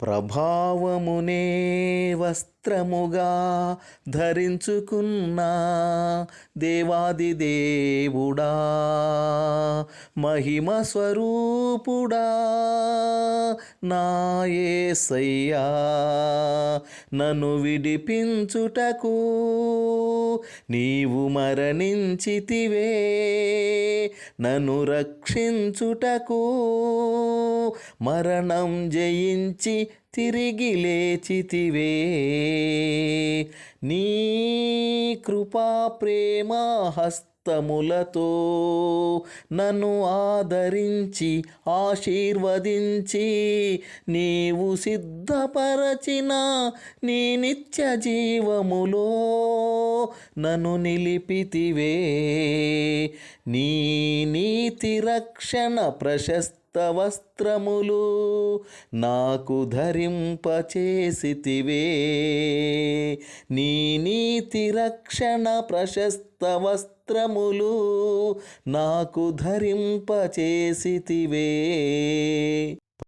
ప్రభావమునే వస్త్రముగా ధరించుకున్నా దేవాది దేవుడా మహిమ స్వరూపుడా నాయసయ్యా నన్ను విడిపించుటకు నీవు మరణించితివే నన్ను రక్షించుటకు మరణం జయించి తిరిగి లేచితివే. నీ కృపా ప్రేమ హస్తములతో నన్ను ఆదరించి ఆశీర్వదించి నీవు సిద్ధపరచిన నీ నిత్య జీవములో నన్ను నిలిపితివే. నీ నీతి రక్షణ ప్రశస్త వస్త్రములు నాకు ధరింపచేసితివే. నీ నీతి రక్షణ ప్రశస్త వస్త్రములు నాకు ధరింపచేసితివే.